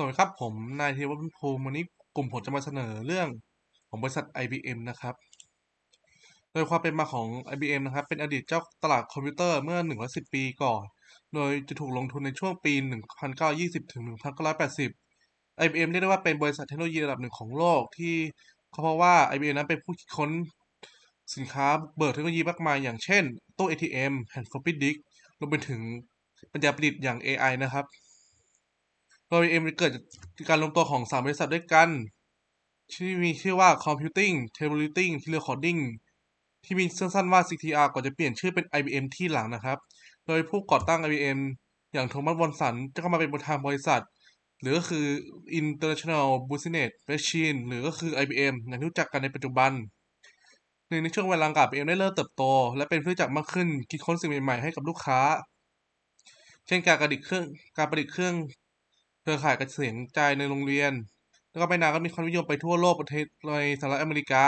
สวัสดีครับผมนายธีรวัฒน์พิภูมิวันนี้กลุ่มผมจะมาเสนอเรื่องของบริษัท IBM นะครับ โดยความเป็นมาของ IBM นะครับ เป็นอดีตเจ้าตลาดคอมพิวเตอร์เมื่อ 110 ปีก่อน โดยจะถูกลงทุนในช่วงปี 1920 ถึง 1980 IBM เรียกได้ว่าเป็นบริษัทเทคโนโลยีระดับหนึ่งของโลกที่เพราะว่า IBM นั้นเป็นผู้คิดค้นสินค้าบุกเบิกเทคโนโลยีมากมาย อย่างเช่นตู้ ATM แผ่น floppy disk รวมไปถึงปัญญาประดิษฐ์อย่าง AI นะครับ โดย IBM เกิดจากการรวมตัวของ 3 บริษัทด้วยกัน ที่มีชื่อว่า Computing Tabulating Recording ที่มีสั้นๆว่า CTR ก่อนจะเปลี่ยนชื่อเป็น IBM ที่หลังนะครับ โดยผู้ก่อตั้ง IBM อย่างโทมัสวอนสันจะเข้ามาเป็นประธานบริษัท หรือก็คือ International Business Machine หรือก็คือ IBM อย่างที่รู้จักกันในปัจจุบันหนึ่งในช่วงเวลาดังกาว IBM ได้เริ่มเติบโต และเป็นที่รู้จักมากขึ้นคิดค้นสิ่งใหม่ๆให้กับลูกค้า เช่นการประดิษฐ์เครื่องการประดิษฐ์เครื่อง รือข่ายกระเสียงใจในโรงเรียน แล้วก็ไม่นานก็มีความนิยมไปทั่วโลกประเทศในสหรัฐอเมริกา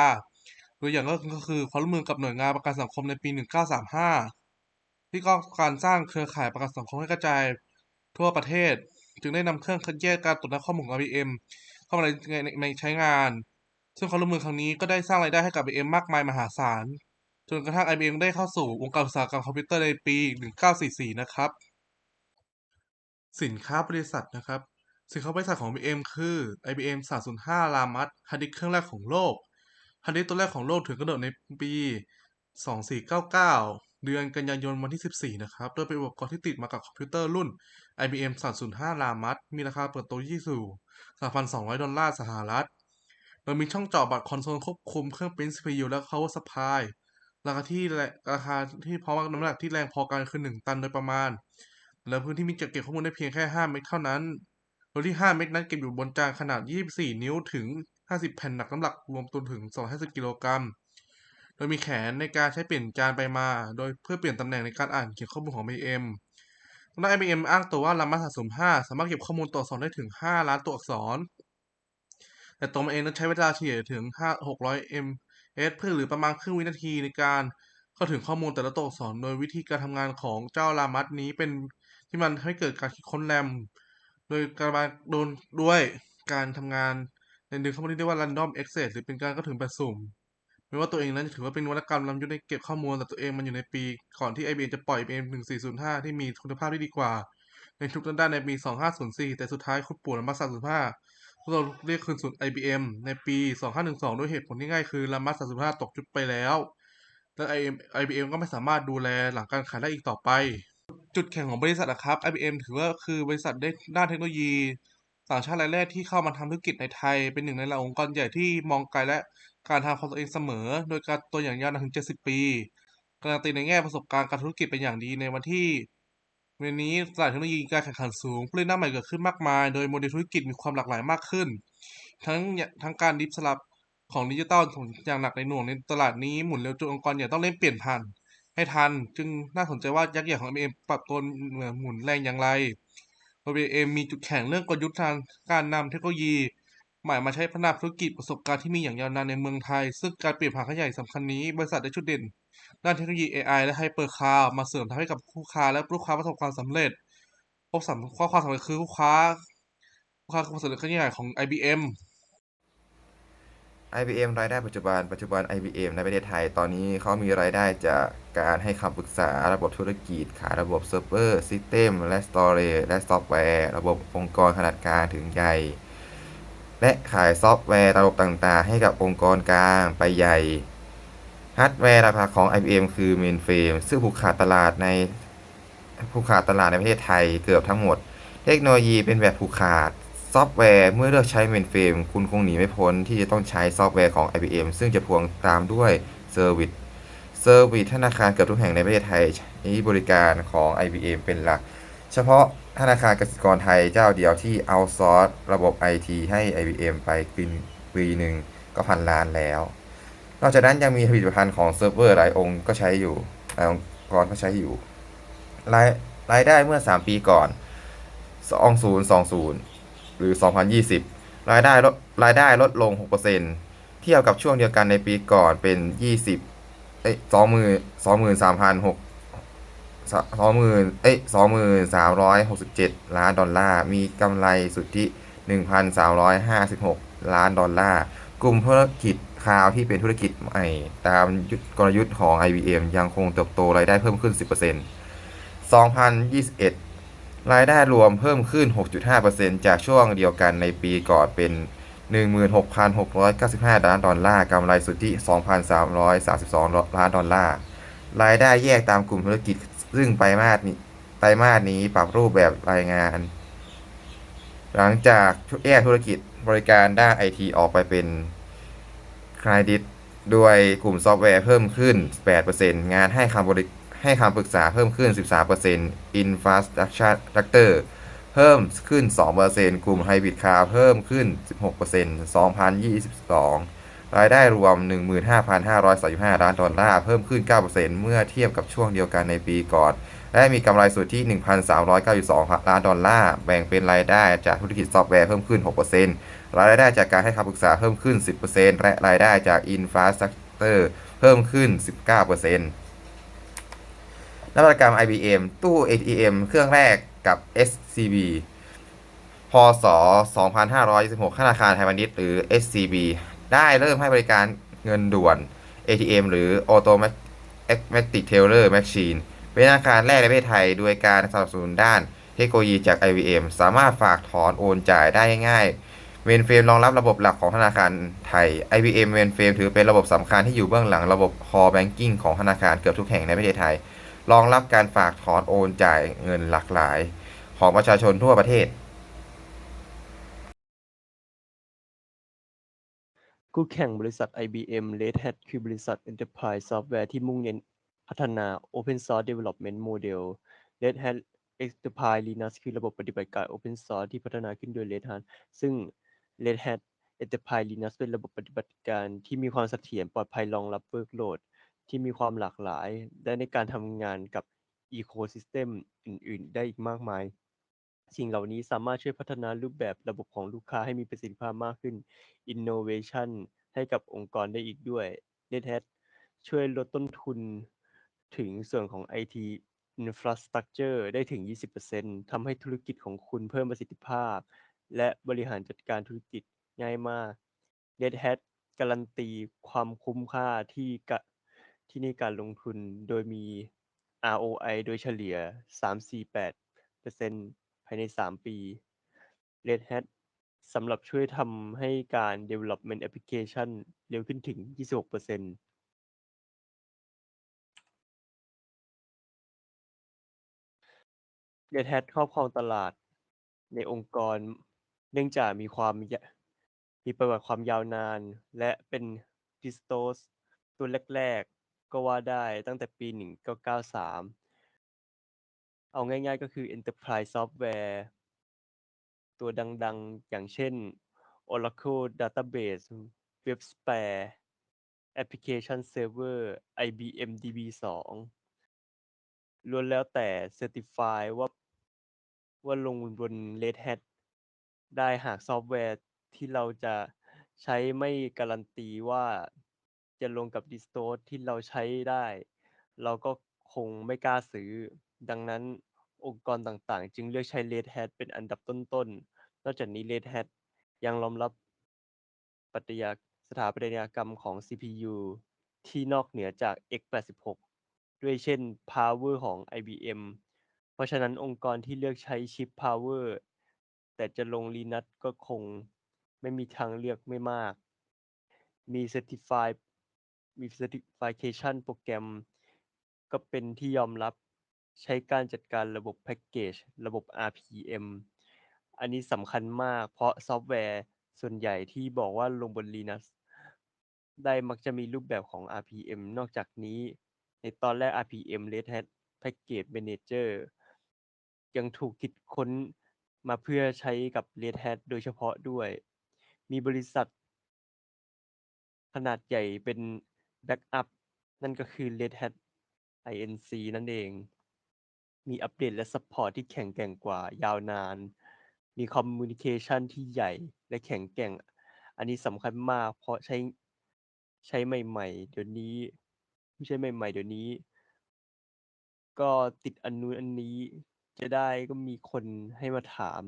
ตัวอย่างก็คือความร่วมมือกับหน่วยงานประกันสังคมในปี 1935 ที่ก็การสร้างเครือข่ายประกันสังคมให้กระจายทั่วประเทศ จึงได้นำเครื่องคัดแยกการตรวจนับข้อมูลของ IBM เข้ามาในในในใช้งาน ซึ่งความร่วมมือครั้งนี้ก็ได้สร้างรายได้ให้กับ IBM มากมายมหาศาล จนกระทั่ง IBM ได้เข้าสู่วงการอุตสาหกรรมคอมพิวเตอร์ในปี 1944 นะครับ สินค้าบริษัทนะครับ สินค้าบริษัทของ IBM คือ IBM 305 Ramat ฮาร์ดดิสก์เครื่องแรกของโลกฮาร์ดดิสก์ตัวแรกของโลกถึงกำเนิดในปี 2499 เดือนกันยายนวันที่ 14 นะครับ โดยเป็นอุปกรณ์ที่ติดมากับคอมพิวเตอร์รุ่น IBM 305 Ramat มีราคาเปิดตัวที่สู่3,200 ดอลลาร์สหรัฐโดยมีช่องเจาะบัตรคอนโซลควบคุมเครื่องปริ้น CPU และ power supply ราคาที่ราคาที่พร้อมกับน้ำหนักที่แรงพอกันคือ 1 ตันโดยประมาณ และพื้นที่มีจัดเก็บข้อมูลได้เพียงแค่ 5 เมกเท่านั้น ยที่ 5 เมกนั้นเก็บอยู่บนจานขนาด 24 นิ้วถึง 50 แผ่นหนักน้ำหนักรวมตัวถึง 250 กิโลกรัม โดยมีแขนในการใช้เปลี่ยนจานไปมา โดยเพื่อเปลี่ยนตำแหน่งในการอ่านเขียนข้อมูลของ IBM ทางด้าน IBM อ้างตัวว่า Ramat 305สามารถเก็บข้อมูลตัวอักษรได้ถึง 5 ล้านตัวอักษร แต่ตัวมันเองนั้นใช้เวลาเฉลี่ยถึง 5 600 ms เพื่อหรือประมาณครึ่งวินาทีในการเข้าถึงข้อมูลแต่ละตัวอักษร โดยวิธีการทำงานของเจ้า Ramat นี้เป็นที่มันให้เกิดการคิดค้นแรม โดยการมาโดนด้วยการทำงานในหนึ่งข้อมูลที่เรียกว่า random access หรือเป็นการเข้าถึงแบบสุ่มไม่ว่าตัวเองนั้นจะถือว่าเป็นนวัตกรรมล้ำยุคในเก็บข้อมูลแต่ตัวเองมันอยู่ในปีก่อนที่ IBM จะปล่อย IBM 1405 ที่มีคุณภาพที่ดีกว่า ในทุกด้านในปี 2504 แต่สุดท้ายคุณปู่รามัส305พวกเราเรียกคืนสู่ IBM ในปี 2512 ด้วยเหตุผลที่ง่ายคือรามัส305ตกยุคไปแล้ว และ IBM ก็ไม่สามารถดูแลหลังการขายได้อีกต่อไป จุดแข็งของบริษัทนะครับ IBM ถือว่าคือบริษัทด้านเทคโนโลยี ต่างชาติรายแรกที่เข้ามาทำธุรกิจในไทย เป็นหนึ่งในหลายองค์กรใหญ่ที่มองไกลและการทำของตัวเองเสมอ โดยการตัวอย่างยาวนานถึง 70 ปี การันตีในแง่ประสบการณ์การธุรกิจเป็นอย่างดีในวันที่วันนี้ตลาดเทคโนโลยีการแข่งขันสูงผู้เล่นหน้าใหม่เกิดขึ้นมากมาย โดยโมเดลธุรกิจมีความหลากหลายมากขึ้น ทั้งทั้งการดิฟสลับของดิจิตอลอย่างหนักในหน่วงในตลาดนี้หมุนเร็วจนองค์กรใหญ่ต้องเล่นเปลี่ยนผ่าน ให้ทัน จึงน่าสนใจว่ายักษ์ใหญ่ของ IBM ปรับตัวหมุนแรงอย่างไร IBM มีจุดแข็งเรื่องกลยุทธ์ทางการนำเทคโนโลยี ใหม่มาใช้พัฒนาธุรกิจประสบการณ์ที่มีอย่างยาวนานในเมืองไทย ซึ่งการเปลี่ยนผ่านครั้งใหญ่สำคัญนี้ บริษัทได้จุดเด่น ด้านเทคโนโลยี AI และไฮเปอร์คลาวมาเสริมทำให้กับคู่ค้าและลูกค้าประสบความสำเร็จพบสำข้อความสำคัญคือลูกค้าลูกค้าคือความสำเร็จครั้งใหญ่ของ IBM IBM รายได้ปัจจุบันปัจจุบัน IBM ในประเทศไทย ตอนนี้เขามีรายได้จากการให้คำปรึกษาระบบธุรกิจขายระบบเซิร์ฟเวอร์ซิสเต็มและสตอเรจและซอฟต์แวร์ ระบบองค์กรขนาดกลางถึงใหญ่ และขายซอฟต์แวร์ระบบต่างๆ ให้กับองค์กรกลางไปใหญ่ฮาร์ดแวร์หลักๆของ IBM คือ Mainframe ซึ่งผูกขาดตลาดในผูกขาดตลาดในประเทศไทยเกือบทั้งหมด เทคโนโลยีเป็นแบบผูกขาด ซอฟต์แวร์เมื่อเลือกใช้ Mainframe คุณคงหนีไม่พ้นที่จะต้องใช้ซอฟต์แวร์ของ IBM ซึ่งจะพ่วงตามด้วย Service Service ธนาคารเกือบทุกแห่งในประเทศไทยใช้บริการของ IBM เป็นหลัก เฉพาะธนาคารกสิกรไทยเจ้าเดียวที่เอาซอร์สระบบ IT ให้ IBM ไปปีปีหนึ่งก็พันล้านแล้ว นอกจากนั้นยังมีผลิตภัณฑ์ของเซิร์ฟเวอร์หลายองค์ก็ใช้อยู่หลายองค์กรก็ใช้อยู่รายรายได้เมื่อ 3 ปีก่อน 2020 หรือ 2020 รายได้ลดรายได้ลดลง 6%เทียบกับช่วงเดียวกันในปีก่อนเป็น 20เอ้ย20,000 23,600 20,000เอ้ย23,667 ล้านดอลลาร์ มีกำไรสุทธิ 1,356 ล้านดอลลาร์ กลุ่มธุรกิจคลาวด์ที่เป็นธุรกิจใหม่ ตามยุทธกลยุทธ์ของ IBM ยังคงเติบโตรายได้เพิ่มขึ้น 10% 2021 รายได้รวมเพิ่มขึ้น 6.5%จากช่วงเดียวกันในปีก่อนเป็น 16,695 ล้านดอลลาร์กำไรสุทธิ 2,332 ล้านดอลลาร์ รายได้แยกตามกลุ่มธุรกิจ ซึ่งไตรมาสนี้ไตรมาสนี้ปรับรูปแบบรายงาน หลังจากแยกธุรกิจบริการด้านไอทีออกไปเป็นเครดิต ด้วยกลุ่มซอฟต์แวร์เพิ่มขึ้น 8%งานให้คำบริ ให้คำปรึกษาเพิ่มขึ้น 13% Infrastructure เพิ่มขึ้น 2%กลุ่ม Hybrid Cloud เพิ่มขึ้น 16% 2022 รายได้รวม 15,535 ล้านดอลลาร์ เพิ่มขึ้น 9%เมื่อเทียบกับช่วงเดียวกันในปีก่อน และมีกำไรสุทธิ 1,392 ล้านดอลลาร์ แบ่งเป็นรายได้จากธุรกิจซอฟต์แวร์เพิ่มขึ้น 6%รายได้จากการให้คำปรึกษาเพิ่มขึ้น 10%และรายได้จาก Infrastructure เพิ่มขึ้น 19% นวัตกรรม IBM ตู้ ATM เครื่องแรกกับ SCB พศ 2526ธนาคารไทยพาณิชย์หรือ SCB ได้เริ่มให้บริการเงินด่วน ATM หรือ Automatic Teller Machine เป็นธนาคารแรกในประเทศไทย โดยการสนับสนุนด้านเทคโนโลยีจาก IBM สามารถฝากถอนโอนจ่ายได้ง่ายเมนเฟรมรองรับระบบหลักของธนาคารไทย IBM เมนเฟรมถือเป็นระบบสำคัญที่อยู่เบื้องหลังระบบ Core Banking ของธนาคารเกือบทุกแห่งในประเทศไทย รองรับการฝากถอนโอนจ่ายเงินหลากหลาย ของประชาชนทั่วประเทศ คู่แข่งบริษัท IBM Red Hat คือบริษัท Enterprise Software ที่มุ่งเน้นพัฒนา Open Source Development Model Red Hat Enterprise Linux คือระบบปฏิบัติการ Open Source ที่พัฒนาขึ้นโดย Red Hat ซึ่ง Red Hat Enterprise Linux เป็นระบบปฏิบัติการที่มีความเสถียรปลอดภัยรองรับ Workload ที่มีความหลากหลาย และในการทำงานกับ Ecosystem อื่น ๆ ได้อีกมากมาย สิ่งเหล่านี้สามารถช่วยพัฒนารูปแบบระบบของลูกค้าให้มีประสิทธิภาพมากขึ้น Innovation ให้กับองค์กรได้อีกด้วย Red Hat ช่วยลดต้นทุนถึงส่วนของ IT Infrastructure ได้ถึง 20%ทำให้ธุรกิจของคุณเพิ่มประสิทธิภาพ และบริหารจัดการธุรกิจง่ายมาก Red Hat การันตีความคุ้มค่าที่กะ ที่ในการลงทุนโดยมี ROI โดยเฉลี่ย 3-4-8%ภายใน 3 ปี Red Hat สำหรับช่วยทำให้การ Development Application เร็วขึ้นถึง 26% Red Hat ครอบครองตลาดในองค์กร เนื่องจากมีความมีประวัติความยาวนาน และเป็น Distros ตัวแรก ก็ว่าได้ตั้งแต่ปี 1993 เอาง่ายๆก็คือ Enterprise Software ตัวดังๆ อย่างเช่น Oracle Database WebSphere Application Server IBM DB2 ล้วนแล้วแต่ Certify ว่าว่าลงบน Red Hat ได้หากซอฟต์แวร์ที่เราจะใช้ไม่การันตีว่า จะลงกับ Distros ที่เราใช้ได้ เราก็คงไม่กล้าซื้อ ดังนั้นองค์กรต่างๆ จึงเลือกใช้ Red Hat เป็นอันดับต้นๆ นอกจากนี้ Red Hat ยังรองรับปัตยาสถาปัตยกรรมของ CPU ที่นอกเหนือจาก x86 ด้วยเช่น Power ของ IBM เพราะฉะนั้นองค์กรที่เลือกใช้ชิป Power แต่จะลง Linux ก็คงไม่มีทางเลือกไม่มาก มี Certify มี Certification โปรแกรม ก็เป็นที่ยอมรับใช้การจัดการระบบแพ็กเกจ ระบบ RPM อันนี้สำคัญมาก เพราะซอฟต์แวร์ส่วนใหญ่ที่บอกว่าลงบน Linux ได้มักจะมีรูปแบบของ RPM นอกจากนี้ ในตอนแรก RPM Red Hat Package Manager ยังถูกคิดค้นมาเพื่อใช้กับ Red Hat โดยเฉพาะด้วย มีบริษัท ขนาดใหญ่เป็น แบ็กอัปนั่นก็คือ Red Hat Inc นั่นเอง มีอัปเดตและซัปพอร์ตที่แข็งแกร่งกว่ายาวนาน มีคอมมิวนิเคชันที่ใหญ่และแข็งแกร่ง อันนี้สำคัญมากเพราะใช้ใช้ใหม่ ๆ เดี๋ยวนี้ ไม่ใช่ใหม่ ๆ เดี๋ยวนี้ ก็ติดอันนู้นอันนี้จะได้ก็มีคนให้มาถาม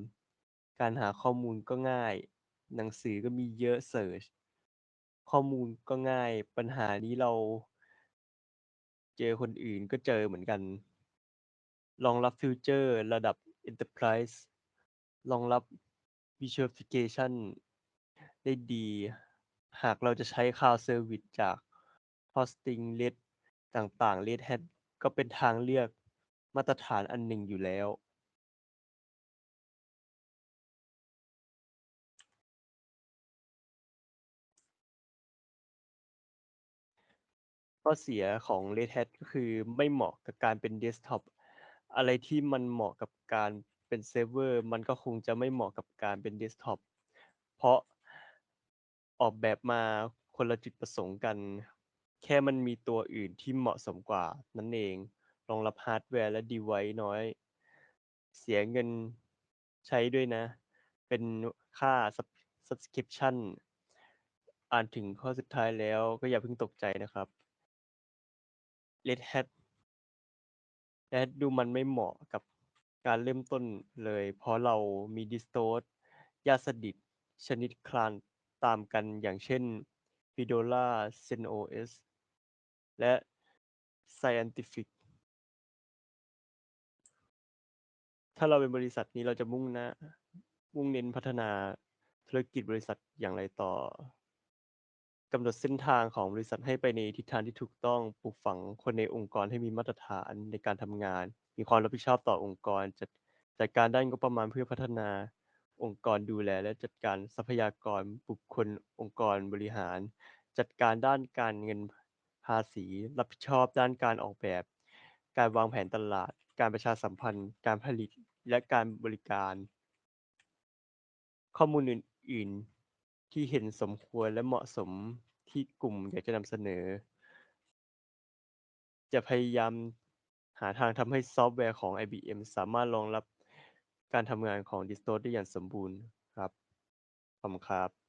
การหาข้อมูลก็ง่าย หนังสือก็มีเยอะเสิร์ช ข้อมูลก็ง่าย ปัญหานี้เรา เจอคนอื่นก็เจอเหมือนกัน รองรับฟีเจอร์ระดับ Enterprise รองรับ Visualization ได้ดี หากเราจะใช้ Cloud Service จาก Hosting Red ต่างๆ Red Hat ก็เป็นทางเลือกมาตรฐานอันหนึ่งอยู่แล้ว ข้อเสียของ Red Hat ก็คือไม่เหมาะกับการเป็นเดสก์ท็อปอะไรที่มันเหมาะกับการเป็นเซิร์ฟเวอร์มันก็คงจะไม่เหมาะกับการเป็นเดสก์ท็อปเพราะออกแบบมาคนละจุดประสงค์กัน แค่มันมีตัวอื่นที่เหมาะสมกว่านั่นเองรองรับฮาร์ดแวร์และ device น้อย เสียเงินใช้ด้วยนะ เป็นค่า Subscription อ่านถึงข้อสุดท้ายแล้วก็อย่าเพิ่งตกใจนะครับ Red Hat Red Hat ดูมันไม่เหมาะกับการเริ่มต้นเลย เพราะเรามีดิสโทสญาสนิทชนิดคลานตามกันอย่างเช่น Fedora CentOS และ Scientific ถ้าเราเป็นบริษัทนี้เราจะมุ่งหน้ามุ่งเน้นพัฒนาธุรกิจบริษัทอย่างไรต่อ กำหนดเส้นทางของบริษัทให้ไปในทิศทางที่ถูกต้อง ปลูกฝังคนในองค์กรให้มีมาตรฐานในการทำงาน มีความรับผิดชอบต่อองค์กร จัดจัดการด้านงบประมาณเพื่อพัฒนา องค์กรดูแล และจัดการทรัพยากรบุคคลองค์กรบริหาร จัดการด้านการเงินภาษี รับผิดชอบด้านการออกแบบ การวางแผนตลาด การประชาสัมพันธ์ การผลิต และการบริการ ข้อมูลอื่น ๆ ที่เห็นสมควรและเหมาะสมที่กลุ่มอยากจะนำเสนอ จะพยายามหาทางทำให้ซอฟต์แวร์ของ IBM สามารถรองรับการทำงานของ Distro ได้อย่างสมบูรณ์ครับ ขอบคุณครับ